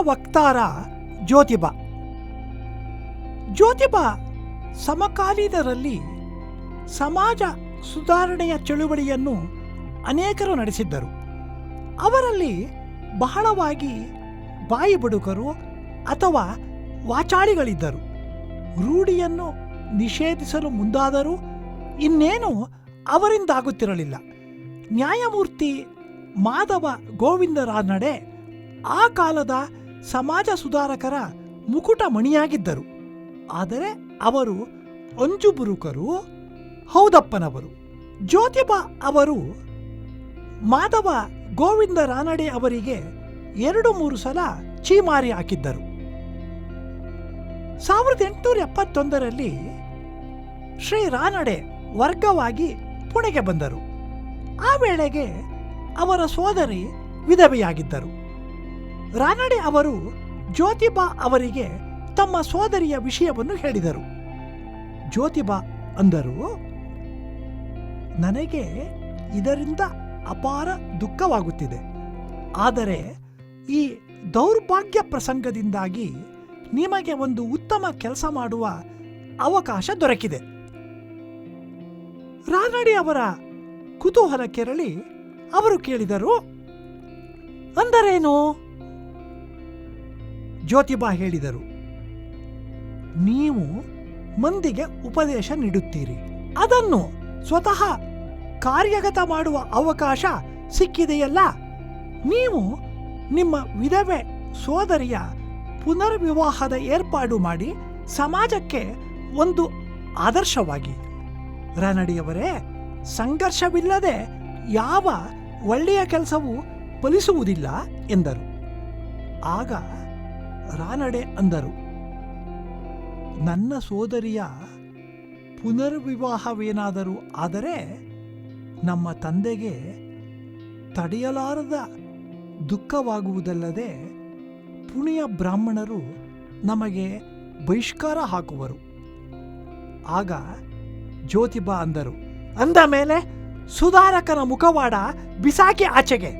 ವಕ್ತಾರ ಜ್ಯೋತಿಬಾ. ಜ್ಯೋತಿಬಾ ಸಮಕಾಲೀನರಲ್ಲಿ ಸಮಾಜ ಸುಧಾರಣೆಯ ಚಳುವಳಿಯನ್ನು ಅನೇಕರು ನಡೆಸಿದ್ದರು. ಅವರಲ್ಲಿ ಬಹಳವಾಗಿ ಬಾಯಿ ಬುಡುಕರು ಅಥವಾ ವಾಚಾಳಿಗಳಿದ್ದರು. ರೂಢಿಯನ್ನು ನಿಷೇಧಿಸಲು ಮುಂದಾದರೂ ಇನ್ನೇನು ಅವರಿಂದಾಗುತ್ತಿರಲಿಲ್ಲ. ನ್ಯಾಯಮೂರ್ತಿ ಮಾಧವ ಗೋವಿಂದರಾನಡೆ ಆ ಕಾಲದ ಸಮಾಜ ಸುಧಾರಕರ ಮುಕುಟ ಮಣಿಯಾಗಿದ್ದರು. ಆದರೆ ಅವರು ಅಂಜುಬುರುಕರು, ಹೌದಪ್ಪನವರು, ಜ್ಯೋತಿಬಾ ಅವರು, ಮಾಧವ ಗೋವಿಂದ ರಾನಡೆ ಅವರಿಗೆ ಎರಡು ಮೂರು ಸಲ ಚೀಮಾರಿ ಹಾಕಿದ್ದರು. ಸಾವಿರದ ಎಂಟುನೂರ ಎಪ್ಪತ್ತೊಂದರಲ್ಲಿ ಶ್ರೀ ರಾನಡೆ ವರ್ಗವಾಗಿ ಪುಣೆಗೆ ಬಂದರು. ಆ ವೇಳೆಗೆ ಅವರ ಸೋದರಿ ವಿಧವೆಯಾಗಿದ್ದರು. ರಾನಡೆ ಅವರು ಜ್ಯೋತಿಬಾ ಅವರಿಗೆ ತಮ್ಮ ಸೋದರಿಯ ವಿಷಯವನ್ನು ಹೇಳಿದರು. ಜ್ಯೋತಿಬಾ ಅಂದರು, ನನಗೆ ಇದರಿಂದ ಅಪಾರ ದುಃಖವಾಗುತ್ತಿದೆ. ಆದರೆ ಈ ದೌರ್ಭಾಗ್ಯ ಪ್ರಸಂಗದಿಂದಾಗಿ ನಿಮಗೆ ಒಂದು ಉತ್ತಮ ಕೆಲಸ ಮಾಡುವ ಅವಕಾಶ ದೊರಕಿದೆ. ರಾನಡಿ ಅವರ ಕುತೂಹಲ ಕೆರಳಿ ಅವರು ಕೇಳಿದರು, ಅಂದರೇನು? ಜ್ಯೋತಿಬಾ ಹೇಳಿದರು, ನೀವು ಮಂದಿಗೆ ಉಪದೇಶ ನೀಡುತ್ತೀರಿ. ಅದನ್ನು ಸ್ವತಃ ಕಾರ್ಯಗತ ಮಾಡುವ ಅವಕಾಶ ಸಿಕ್ಕಿದೆಯಲ್ಲ. ನೀವು ನಿಮ್ಮ ವಿಧವೆ ಸೋದರಿಯ ಪುನರ್ವಿವಾಹದ ಏರ್ಪಾಡು ಮಾಡಿ ಸಮಾಜಕ್ಕೆ ಒಂದು ಆದರ್ಶವಾಗಿ. ರನಡಿಯವರೇ ಸಂಘರ್ಷವಿಲ್ಲದೆ ಯಾವ ಒಳ್ಳೆಯ ಕೆಲಸವೂ ಫಲಿಸುವುದಿಲ್ಲ, ಎಂದರು. ಆಗ ರಾನಡೆ ಅಂದರು. ನನ್ನ ಸೋದರಿಯ ಪುನರ್ವಿವಾಹವೇನಾದರೂ ಆದರೆ ನಮ್ಮ ತಂದೆಗೆ ತಡೆಯಲಾರದ ದುಃಖವಾಗುವುದಲ್ಲದೆ ಪುಣಿಯ ಬ್ರಾಹ್ಮಣರು ನಮಗೆ ಬಹಿಷ್ಕಾರ ಹಾಕುವರು. ಆಗ ಜ್ಯೋತಿಬಾ ಅಂದರು, ಅಂದ ಮೇಲೆ ಸುಧಾರಕನ ಮುಖವಾಡ ಬಿಸಾಕಿ ಆಚೆಗೆ.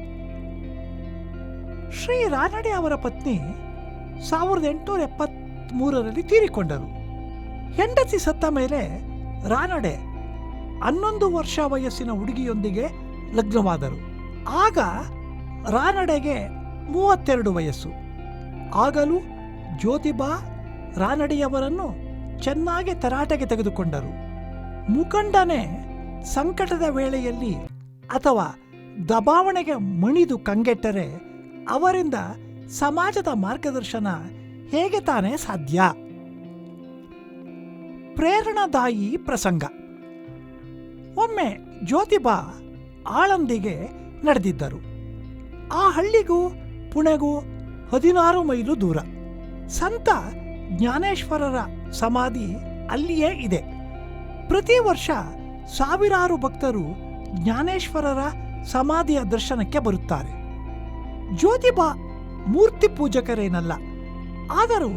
ಶ್ರೀ ರಾನಡೆ ಅವರ ಪತ್ನಿ ಸಾವಿರದ ಎಂಟುನೂರ ಎಪ್ಪತ್ತ್ಮೂರರಲ್ಲಿ ತೀರಿಕೊಂಡರು. ಹೆಂಡತಿ ಸತ್ತ ಮೇಲೆ ರಾನಡೆ ಹನ್ನೊಂದು ವರ್ಷ ವಯಸ್ಸಿನ ಹುಡುಗಿಯೊಂದಿಗೆ ಲಗ್ನವಾದರು. ಆಗ ರಾನಡೆಗೆ ಮೂವತ್ತೆರಡು ವಯಸ್ಸು. ಆಗಲೂ ಜ್ಯೋತಿಬಾ ರಾನಡೆಯವರನ್ನು ಚೆನ್ನಾಗಿ ತರಾಟೆಗೆ ತೆಗೆದುಕೊಂಡರು. ಮುಖಂಡನೇ ಸಂಕಟದ ವೇಳೆಯಲ್ಲಿ ಅಥವಾ ದಬಾವಣೆಗೆ ಮಣಿದು ಕಂಗೆಟ್ಟರೆ ಅವರಿಂದ ಸಮಾಜದ ಮಾರ್ಗದರ್ಶನ ಹೇಗೆ ತಾನೇ ಸಾಧ್ಯ? ಪ್ರೇರಣಾದಾಯಿ ಪ್ರಸಂಗ. ಒಮ್ಮೆ ಜ್ಯೋತಿಬಾ ಆಳಂದಿಗೆ ನಡೆದಿದ್ದರು. ಆ ಹಳ್ಳಿಗೂ ಪುಣೆಗೂ ಹದಿನಾರು ಮೈಲು ದೂರ. ಸಂತ ಜ್ಞಾನೇಶ್ವರರ ಸಮಾಧಿ ಅಲ್ಲಿಯೇ ಇದೆ. ಪ್ರತಿ ವರ್ಷ ಸಾವಿರಾರು ಭಕ್ತರು ಜ್ಞಾನೇಶ್ವರರ ಸಮಾಧಿಯ ದರ್ಶನಕ್ಕೆ ಬರುತ್ತಾರೆ. ಜ್ಯೋತಿಬಾ ಮೂರ್ತಿ ಪೂಜಕರೇನಲ್ಲ. ಆದರೂ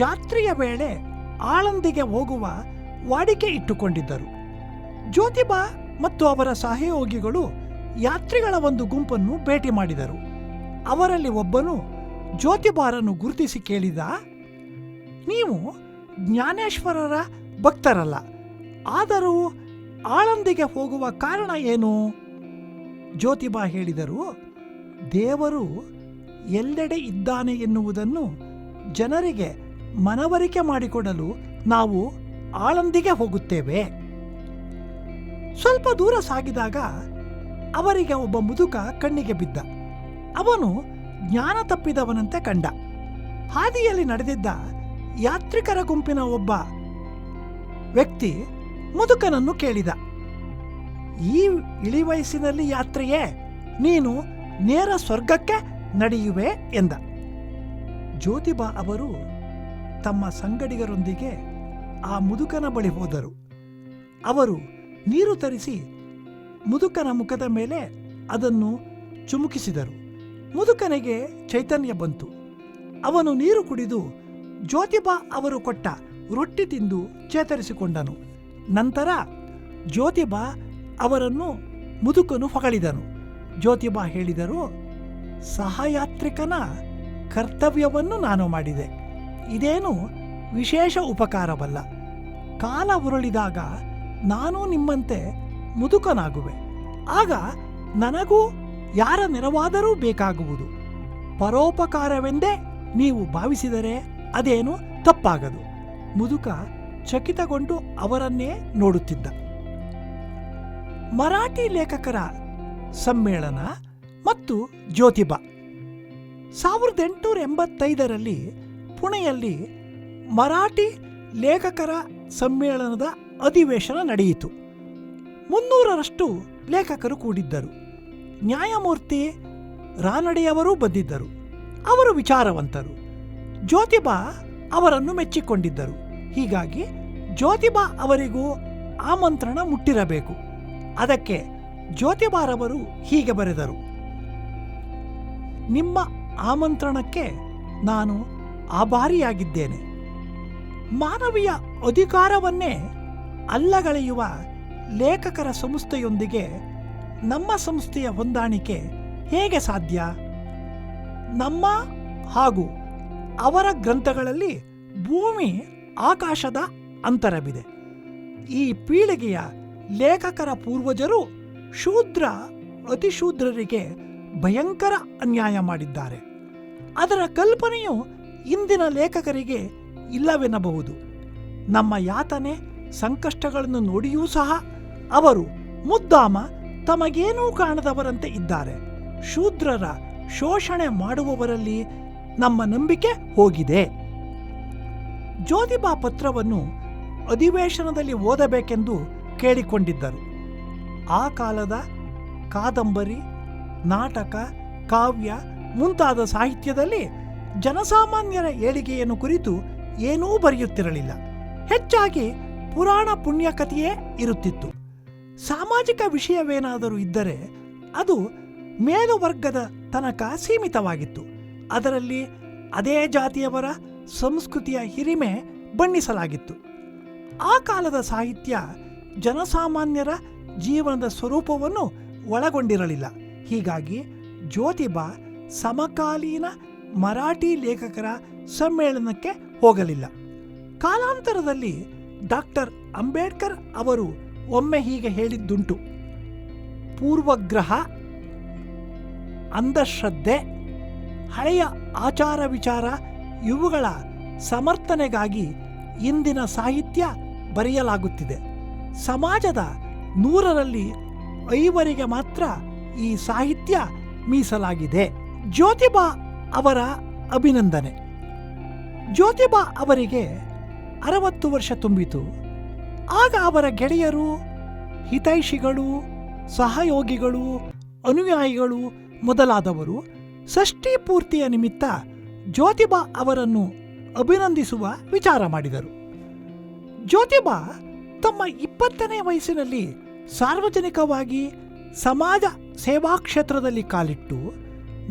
ಜಾತ್ರೆಯ ವೇಳೆ ಆಳಂದಿಗೆ ಹೋಗುವ ವಾಡಿಕೆ ಇಟ್ಟುಕೊಂಡಿದ್ದರು. ಜ್ಯೋತಿಬಾ ಮತ್ತು ಅವರ ಸಹಯೋಗಿಗಳು ಯಾತ್ರಿಗಳ ಒಂದು ಗುಂಪನ್ನು ಭೇಟಿ ಮಾಡಿದರು. ಅವರಲ್ಲಿ ಒಬ್ಬನು ಜ್ಯೋತಿಬಾರನ್ನು ಗುರುತಿಸಿ ಕೇಳಿದ, ನೀವು ಜ್ಞಾನೇಶ್ವರರ ಭಕ್ತರಲ್ಲ, ಆದರೂ ಆಳಂದಿಗೆ ಹೋಗುವ ಕಾರಣ ಏನು? ಜ್ಯೋತಿಬಾ ಹೇಳಿದರು, ದೇವರು ಎಲ್ಲೆಡೆ ಇದ್ದಾನೆ ಎನ್ನುವುದನ್ನು ಜನರಿಗೆ ಮನವರಿಕೆ ಮಾಡಿಕೊಡಲು ನಾವು ಆಳಂದಿಗೆ ಹೋಗುತ್ತೇವೆ. ಸ್ವಲ್ಪ ದೂರ ಸಾಗಿದಾಗ ಅವರಿಗೆ ಒಬ್ಬ ಮುದುಕ ಕಣ್ಣಿಗೆ ಬಿದ್ದ. ಅವನು ಜ್ಞಾನ ತಪ್ಪಿದವನಂತೆ ಕಂಡ. ಹಾದಿಯಲ್ಲಿ ನಡೆದಿದ್ದ ಯಾತ್ರಿಕರ ಗುಂಪಿನ ಒಬ್ಬ ವ್ಯಕ್ತಿ ಮುದುಕನನ್ನು ಕೇಳಿದ. ಈ ಇಳಿವಯಸ್ಸಿನಲ್ಲಿ ಯಾತ್ರೆಯೇ ನೀನು ನೇರ ಸ್ವರ್ಗಕ್ಕೆ ನಡೆಯುವೆ ಎಂದ. ಜ್ಯೋತಿಬಾ ಅವರು ತಮ್ಮ ಸಂಗಡಿಗರೊಂದಿಗೆ ಆ ಮುದುಕನ ಬಳಿ ಹೋದರು. ಅವರು ನೀರು ತರಿಸಿ ಮುದುಕನ ಮುಖದ ಮೇಲೆ ಅದನ್ನು ಚುಮುಕಿಸಿದರು. ಮುದುಕನಿಗೆ ಚೈತನ್ಯ ಬಂತು. ಅವನು ನೀರು ಕುಡಿದು ಜ್ಯೋತಿಬಾ ಅವರು ಕೊಟ್ಟ ರೊಟ್ಟಿ ತಿಂದು ಚೇತರಿಸಿಕೊಂಡನು. ನಂತರ ಜ್ಯೋತಿಬಾ ಅವರನ್ನು ಮುದುಕನು ಹೊಗಳಿದನು. ಜ್ಯೋತಿಬಾ ಹೇಳಿದರು ಸಹಯಾತ್ರಿಕನ ಕರ್ತವ್ಯವನ್ನು ನಾನು ಮಾಡಿದೆ. ಇದೇನು ವಿಶೇಷ ಉಪಕಾರವಲ್ಲ. ಕಾಲ ಉರುಳಿದಾಗ ನಾನು ನಿಮ್ಮಂತೆ ಮುದುಕನಾಗುವೆ. ಆಗ ನನಗೂ ಯಾರ ನೆರವಾದರೂ ಬೇಕಾಗುವುದು. ಪರೋಪಕಾರವೆಂದೇ ನೀವು ಭಾವಿಸಿದರೆ ಅದೇನು ತಪ್ಪಾಗದು. ಮುದುಕ ಚಕಿತಗೊಂಡು ಅವರನ್ನೇ ನೋಡುತ್ತಿದ್ದ. ಮರಾಠಿ ಲೇಖಕರ ಸಮ್ಮೇಳನ ಮತ್ತು ಜ್ಯೋತಿಬಾ. ಸಾವಿರದ ಎಂಟುನೂರ ಎಂಬತ್ತೈದರಲ್ಲಿ ಪುಣೆಯಲ್ಲಿ ಮರಾಠಿ ಲೇಖಕರ ಸಮ್ಮೇಳನದ ಅಧಿವೇಶನ ನಡೆಯಿತು. ಮುನ್ನೂರರಷ್ಟು ಲೇಖಕರು ಕೂಡಿದ್ದರು. ನ್ಯಾಯಮೂರ್ತಿ ರಾನಡೆಯವರೂ ಬಂದಿದ್ದರು. ಅವರು ವಿಚಾರವಂತರು. ಜ್ಯೋತಿಬಾ ಅವರನ್ನು ಮೆಚ್ಚಿಕೊಂಡಿದ್ದರು. ಹೀಗಾಗಿ ಜ್ಯೋತಿಬಾ ಅವರಿಗೂ ಆಮಂತ್ರಣ ಮುಟ್ಟಿರಬೇಕು. ಅದಕ್ಕೆ ಜ್ಯೋತಿಬಾರವರು ಹೀಗೆ ಬರೆದರು. ನಿಮ್ಮ ಆಮಂತ್ರಣಕ್ಕೆ ನಾನು ಆಭಾರಿಯಾಗಿದ್ದೇನೆ. ಮಾನವೀಯ ಅಧಿಕಾರವನ್ನೇ ಅಲ್ಲಗಳೆಯುವ ಲೇಖಕರ ಸಂಸ್ಥೆಯೊಂದಿಗೆ ನಮ್ಮ ಸಂಸ್ಥೆಯ ಹೊಂದಾಣಿಕೆ ಹೇಗೆ ಸಾಧ್ಯ? ನಮ್ಮ ಹಾಗೂ ಅವರ ಗ್ರಂಥಗಳಲ್ಲಿ ಭೂಮಿ ಆಕಾಶದ ಅಂತರವಿದೆ. ಈ ಪೀಳಿಗೆಯ ಲೇಖಕರ ಪೂರ್ವಜರು ಶೂದ್ರ ಅತಿಶೂದ್ರರಿಗೆ ಭಯಂಕರ ಅನ್ಯಾಯ ಮಾಡಿದ್ದಾರೆ. ಅದರ ಕಲ್ಪನೆಯು ಇಂದಿನ ಲೇಖಕರಿಗೆ ಇಲ್ಲವೆನ್ನಬಹುದು. ನಮ್ಮ ಯಾತನೆ, ಸಂಕಷ್ಟಗಳನ್ನು ನೋಡಿಯೂ ಸಹ ಅವರು ಮುದ್ದಾಮ ತಮಗೇನೂ ಕಾಣದವರಂತೆ ಇದ್ದಾರೆ. ಶೂದ್ರರ ಶೋಷಣೆ ಮಾಡುವವರಲ್ಲಿ ನಮ್ಮ ನಂಬಿಕೆ ಹೋಗಿದೆ. ಜ್ಯೋತಿಬಾ ಪತ್ರವನ್ನು ಅಧಿವೇಶನದಲ್ಲಿ ಓದಬೇಕೆಂದು ಕೇಳಿಕೊಂಡಿದ್ದರು. ಆ ಕಾಲದ ಕಾದಂಬರಿ ನಾಟಕ, ಕಾವ್ಯ ಮುಂತಾದ ಸಾಹಿತ್ಯದಲ್ಲಿ ಜನಸಾಮಾನ್ಯರ ಏಳಿಗೆಯನ್ನು ಕುರಿತು ಏನೂ ಬರೆಯುತ್ತಿರಲಿಲ್ಲ. ಹೆಚ್ಚಾಗಿ ಪುರಾಣ ಪುಣ್ಯಕಥೆಯೇ ಇರುತ್ತಿತ್ತು. ಸಾಮಾಜಿಕ ವಿಷಯವೇನಾದರೂ ಇದ್ದರೆ ಅದು ಮೇಲುವರ್ಗದ ತನಕ ಸೀಮಿತವಾಗಿತ್ತು. ಅದರಲ್ಲಿ ಅದೇ ಜಾತಿಯವರ ಸಂಸ್ಕೃತಿಯ ಹಿರಿಮೆ ಬಣ್ಣಿಸಲಾಗಿತ್ತು. ಆ ಕಾಲದ ಸಾಹಿತ್ಯ ಜನಸಾಮಾನ್ಯರ ಜೀವನದ ಸ್ವರೂಪವನ್ನು ಒಳಗೊಂಡಿರಲಿಲ್ಲ. ಹೀಗಾಗಿ ಜ್ಯೋತಿಬಾ ಸಮಕಾಲೀನ ಮರಾಠಿ ಲೇಖಕರ ಸಮ್ಮೇಳನಕ್ಕೆ ಹೋಗಲಿಲ್ಲ. ಕಾಲಾಂತರದಲ್ಲಿ ಡಾಕ್ಟರ್ ಅಂಬೇಡ್ಕರ್ ಅವರು ಒಮ್ಮೆ ಹೀಗೆ ಹೇಳಿದ್ದುಂಟು. ಪೂರ್ವಗ್ರಹ, ಅಂಧಶ್ರದ್ಧೆ, ಹಳೆಯ ಆಚಾರ ವಿಚಾರ ಇವುಗಳ ಸಮರ್ಥನೆಗಾಗಿ ಇಂದಿನ ಸಾಹಿತ್ಯ ಬರೆಯಲಾಗುತ್ತಿದೆ. ಸಮಾಜದ ನೂರರಲ್ಲಿ ಐವರಿಗೆ ಮಾತ್ರ ಈ ಸಾಹಿತ್ಯ ಮೀಸಲಾಗಿದೆ. ಜ್ಯೋತಿಬಾ ಅವರ ಅಭಿನಂದನೆ. ಜ್ಯೋತಿಬಾ ಅವರಿಗೆ ಅರವತ್ತು ವರ್ಷ ತುಂಬಿತು. ಆಗ ಅವರ ಗೆಳೆಯರು, ಹಿತೈಷಿಗಳು, ಸಹಯೋಗಿಗಳು, ಅನುಯಾಯಿಗಳು ಮೊದಲಾದವರು ಷಷ್ಠಿ ಪೂರ್ತಿಯ ನಿಮಿತ್ತ ಜ್ಯೋತಿಬಾ ಅವರನ್ನು ಅಭಿನಂದಿಸುವ ವಿಚಾರ ಮಾಡಿದರು. ಜ್ಯೋತಿಬಾ ತಮ್ಮ ಇಪ್ಪತ್ತನೇ ವಯಸ್ಸಿನಲ್ಲಿ ಸಾರ್ವಜನಿಕವಾಗಿ ಸಮಾಜ ಸೇವಾ ಕ್ಷೇತ್ರದಲ್ಲಿ ಕಾಲಿಟ್ಟು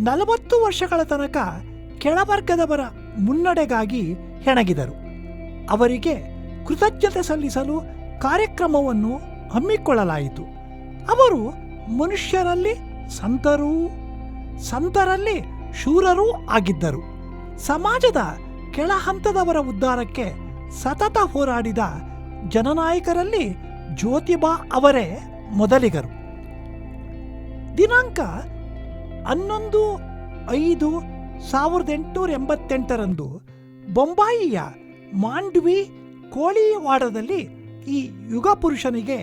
ನಲವತ್ತು ವರ್ಷಗಳ ತನಕ ಕೆಳವರ್ಗದವರ ಮುನ್ನಡೆಗಾಗಿ ಹೆಣಗಿದರು. ಅವರಿಗೆ ಕೃತಜ್ಞತೆ ಸಲ್ಲಿಸಲು ಕಾರ್ಯಕ್ರಮವನ್ನು ಹಮ್ಮಿಕೊಳ್ಳಲಾಯಿತು. ಅವರು ಮನುಷ್ಯರಲ್ಲಿ ಸಂತರೂ, ಸಂತರಲ್ಲಿ ಶೂರರೂ ಆಗಿದ್ದರು. ಸಮಾಜದ ಕೆಳ ಹಂತದವರ ಉದ್ಧಾರಕ್ಕೆ ಸತತ ಹೋರಾಡಿದ ಜನನಾಯಕರಲ್ಲಿ ಜ್ಯೋತಿಬಾ ಅವರೇ ಮೊದಲಿಗರು. ದಿನಾಂಕ ಹನ್ನೊಂದು ಐದು ಸಾವಿರದ ಎಂಟುನೂರ ಎಂಬತ್ತೆಂಟರಂದು ಬೊಂಬಾಯಿಯ ಮಾಂಡ್ವಿ ಕೋಳಿವಾಡದಲ್ಲಿ ಈ ಯುಗ ಪುರುಷನಿಗೆ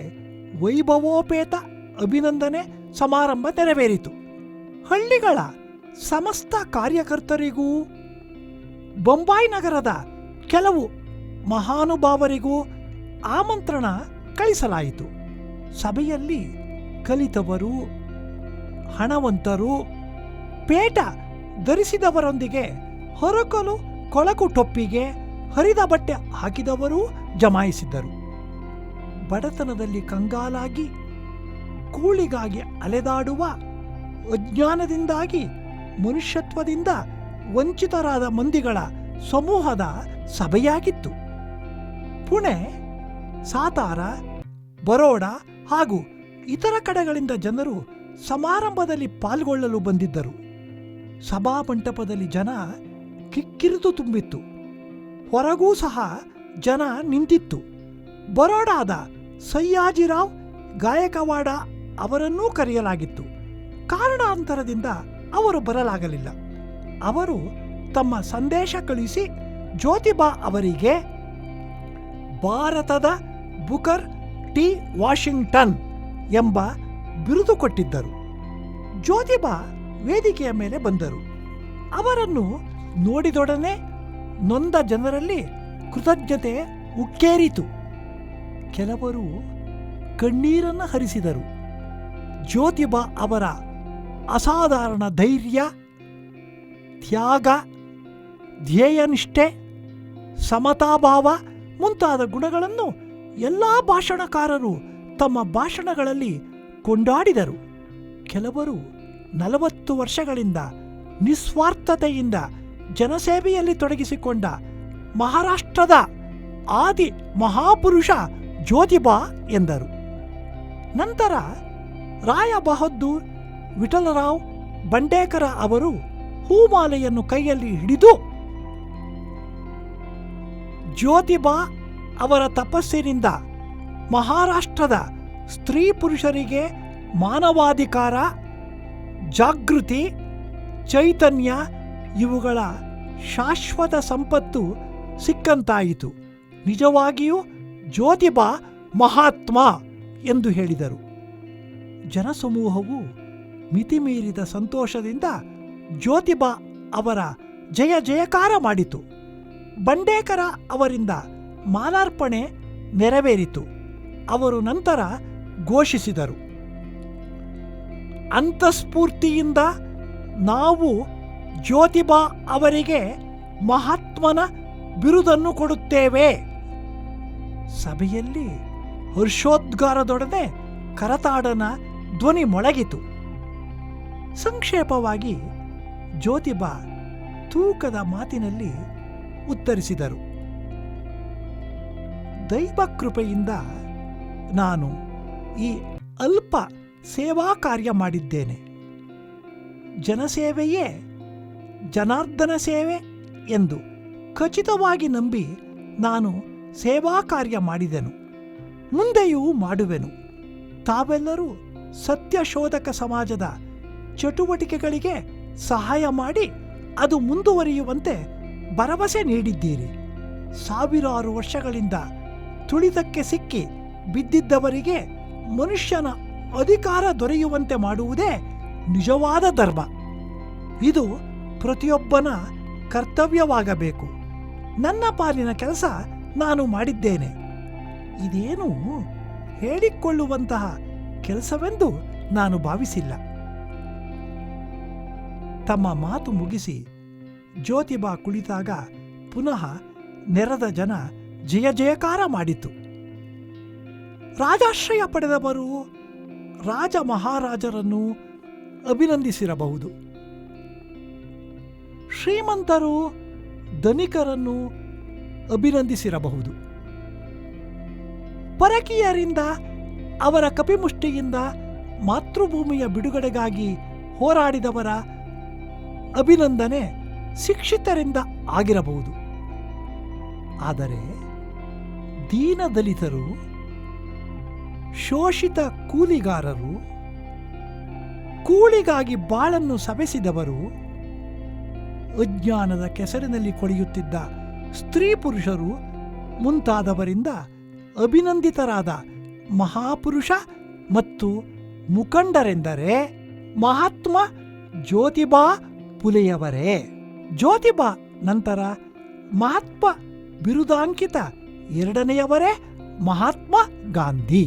ವೈಭವೋಪೇತ ಅಭಿನಂದನೆ ಸಮಾರಂಭ ನೆರವೇರಿತು. ಹಳ್ಳಿಗಳ ಸಮಸ್ತ ಕಾರ್ಯಕರ್ತರಿಗೂ, ಬೊಂಬಾಯಿ ನಗರದ ಕೆಲವು ಮಹಾನುಭಾವರಿಗೂ ಆಮಂತ್ರಣ ಕಳಿಸಲಾಯಿತು. ಸಭೆಯಲ್ಲಿ ಕಲಿತವರು ಹಣವಂತರು ಪೇಟ ಧರಿಸಿದವರೊಂದಿಗೆ ಹೊರಕಲು ಕೊಳಕು ಟೊಪ್ಪಿಗೆ ಹರಿದ ಬಟ್ಟೆ ಹಾಕಿದವರೂ ಜಮಾಯಿಸಿದ್ದರು. ಬಡತನದಲ್ಲಿ ಕಂಗಾಲಾಗಿ, ಕೂಳಿಗಾಗಿ ಅಲೆದಾಡುವ ಅಜ್ಞಾನದಿಂದಾಗಿ, ಮನುಷ್ಯತ್ವದಿಂದ ವಂಚಿತರಾದ ಮಂದಿಗಳ ಸಮೂಹದ ಸಭೆಯಾಗಿತ್ತು. ಪುಣೆ, ಸಾತಾರ, ಬರೋಡ ಹಾಗೂ ಇತರ ಕಡೆಗಳಿಂದ ಜನರು ಸಮಾರಂಭದಲ್ಲಿ ಪಾಲ್ಗೊಳ್ಳಲು ಬಂದಿದ್ದರು. ಸಭಾಮಂಟಪದಲ್ಲಿ ಜನ ಕಿಕ್ಕಿರಿದು ತುಂಬಿತ್ತು. ಹೊರಗೂ ಸಹ ಜನ ನಿಂತಿತ್ತು. ಬರೋಡಾದ ಸಯ್ಯಾಜಿರಾವ್ ಗಾಯಕವಾಡ ಅವರನ್ನೂ ಕರೆಯಲಾಗಿತ್ತು. ಕಾರಣಾಂತರದಿಂದ ಅವರು ಬರಲಾಗಲಿಲ್ಲ. ಅವರು ತಮ್ಮ ಸಂದೇಶ ಕಳಿಸಿ ಜ್ಯೋತಿಬಾ ಅವರಿಗೆ, ಭಾರತದ ಬುಕರ್ ಟಿ ವಾಷಿಂಗ್ಟನ್ ಎಂಬ ಬಿರುದು ಕೊಟ್ಟಿದ್ದರು. ಜ್ಯೋತಿಬಾ ವೇದಿಕೆಯ ಮೇಲೆ ಬಂದರು. ಅವರನ್ನು ನೋಡಿದೊಡನೆ ನೊಂದ ಜನರಲ್ಲಿ ಕೃತಜ್ಞತೆ ಉಕ್ಕೇರಿತು. ಕೆಲವರು ಕಣ್ಣೀರನ್ನು ಹರಿಸಿದರು. ಜ್ಯೋತಿಬಾ ಅವರ ಅಸಾಧಾರಣ ಧೈರ್ಯ, ತ್ಯಾಗ, ಧ್ಯೇಯನಿಷ್ಠೆ, ಸಮತಾಭಾವ ಮುಂತಾದ ಗುಣಗಳನ್ನು ಎಲ್ಲ ಭಾಷಣಕಾರರು ತಮ್ಮ ಭಾಷಣಗಳಲ್ಲಿ ಕೊಂಡಾಡಿದರು. ಕೆಲವರು ನಲವತ್ತು ವರ್ಷಗಳಿಂದ ನಿಸ್ವಾರ್ಥತೆಯಿಂದ ಜನಸೇವೆಯಲ್ಲಿ ತೊಡಗಿಸಿಕೊಂಡ ಮಹಾರಾಷ್ಟ್ರದ ಆದಿ ಮಹಾಪುರುಷ ಜ್ಯೋತಿಬಾ ಎಂದರು. ನಂತರ ರಾಯ ಬಹದ್ದೂರ್ ವಿಠಲರಾವ್ ಬಂಡೇಕರ ಅವರು ಹೂಮಾಲೆಯನ್ನು ಕೈಯಲ್ಲಿ ಹಿಡಿದು ಜ್ಯೋತಿಬಾ ಅವರ ತಪಸ್ಸಿನಿಂದ ಮಹಾರಾಷ್ಟ್ರದ ಸ್ತ್ರೀ ಪುರುಷರಿಗೆ ಮಾನವಾಧಿಕಾರ, ಜಾಗೃತಿ, ಚೈತನ್ಯ ಇವುಗಳ ಶಾಶ್ವತ ಸಂಪತ್ತು ಸಿಕ್ಕಂತಾಯಿತು. ನಿಜವಾಗಿಯೂ ಜ್ಯೋತಿಬಾ ಮಹಾತ್ಮ ಎಂದು ಹೇಳಿದರು. ಜನಸಮೂಹವು ಮಿತಿಮೀರಿದ ಸಂತೋಷದಿಂದ ಜ್ಯೋತಿಬಾ ಅವರ ಜಯ ಜಯಕಾರ ಮಾಡಿತು. ಬಂಡೇಕರ ಅವರಿಂದ ಮಾಲಾರ್ಪಣೆ ನೆರವೇರಿತು. ಅವರು ನಂತರ ಘೋಷಿಸಿದರು. ಅಂತಸ್ಫೂರ್ತಿಯಿಂದ ನಾವು ಜ್ಯೋತಿಬಾ ಅವರಿಗೆ ಮಹಾತ್ಮನ ಬಿರುದನ್ನು ಕೊಡುತ್ತೇವೆ. ಸಭೆಯಲ್ಲಿ ಹರ್ಷೋದ್ಗಾರದೊಡನೆ ಕರತಾಡನ ಧ್ವನಿ ಮೊಳಗಿತು. ಸಂಕ್ಷೇಪವಾಗಿ ಜ್ಯೋತಿಬಾ ತೂಕದ ಮಾತಿನಲ್ಲಿ ಉತ್ತರಿಸಿದರು. ದೈವ ಕೃಪೆಯಿಂದ ನಾನು ಈ ಅಲ್ಪ ಸೇವಾ ಕಾರ್ಯ ಮಾಡಿದ್ದೇನೆ. ಜನಸೇವೆಯೇ ಜನಾರ್ದನ ಸೇವೆ ಎಂದು ಖಚಿತವಾಗಿ ನಂಬಿ ನಾನು ಸೇವಾ ಕಾರ್ಯ ಮಾಡಿದೆನು. ಮುಂದೆಯೂ ಮಾಡುವೆನು. ತಾವೆಲ್ಲರೂ ಸತ್ಯಶೋಧಕ ಸಮಾಜದ ಚಟುವಟಿಕೆಗಳಿಗೆ ಸಹಾಯ ಮಾಡಿ ಅದು ಮುಂದುವರಿಯುವಂತೆ ಭರವಸೆ ನೀಡಿದ್ದೀರಿ. ಸಾವಿರಾರು ವರ್ಷಗಳಿಂದ ತುಳಿತಕ್ಕೆ ಸಿಕ್ಕಿ ಬಿದ್ದಿದ್ದವರಿಗೆ ಮನುಷ್ಯನ ಅಧಿಕಾರ ದೊರೆಯುವಂತೆ ಮಾಡುವುದೇ ನಿಜವಾದ ಧರ್ಮ. ಇದು ಪ್ರತಿಯೊಬ್ಬನ ಕರ್ತವ್ಯವಾಗಬೇಕು. ನನ್ನ ಪಾಲಿನ ಕೆಲಸ ನಾನು ಮಾಡಿದ್ದೇನೆ. ಇದೇನು ಹೇಳಿಕೊಳ್ಳುವಂತಹ ಕೆಲಸವೆಂದು ನಾನು ಭಾವಿಸಿಲ್ಲ. ತಮ್ಮ ಮಾತು ಮುಗಿಸಿ ಜ್ಯೋತಿಬಾ ಕುಳಿತಾಗ ಪುನಃ ನೆರೆದ ಜನ ಜಯ ಜಯಕಾರ ಮಾಡಿತು. ರಾಜಾಶ್ರಯ ಪಡೆದವರು ರಾಜ ಮಹಾರಾಜರನ್ನು ಅಭಿನಂದಿಸಿರಬಹುದು. ಶ್ರೀಮಂತರು ಧನಿಕರನ್ನು ಅಭಿನಂದಿಸಿರಬಹುದು. ಪರಕೀಯರಿಂದ ಅವರ ಕಪಿಮುಷ್ಟಿಯಿಂದ ಮಾತೃಭೂಮಿಯ ಬಿಡುಗಡೆಗಾಗಿ ಹೋರಾಡಿದವರ ಅಭಿನಂದನೆ ಶಿಕ್ಷಿತರಿಂದ ಆಗಿರಬಹುದು. ಆದರೆ ದೀನದಲಿತರು ಶೋಷಿತ ಕೂಲಿಗಾರರು ಕೂಳಿಗಾಗಿ ಬಾಳನ್ನು ಸವೆಸಿದವರು, ಅಜ್ಞಾನದ ಕೆಸರಿನಲ್ಲಿ ಕೊಳೆಯುತ್ತಿದ್ದ ಸ್ತ್ರೀ ಪುರುಷರು ಮುಂತಾದವರಿಂದ ಅಭಿನಂದಿತರಾದ ಮಹಾಪುರುಷ ಮತ್ತು ಮುಖಂಡರೆಂದರೆ ಮಹಾತ್ಮ ಜ್ಯೋತಿಬಾ ಪುಲೆಯವರೇ. ಜ್ಯೋತಿಬಾ ನಂತರ ಮಹಾತ್ಮ ಬಿರುದಾಂಕಿತ ಎರಡನೆಯವರೇ ಮಹಾತ್ಮ ಗಾಂಧಿ.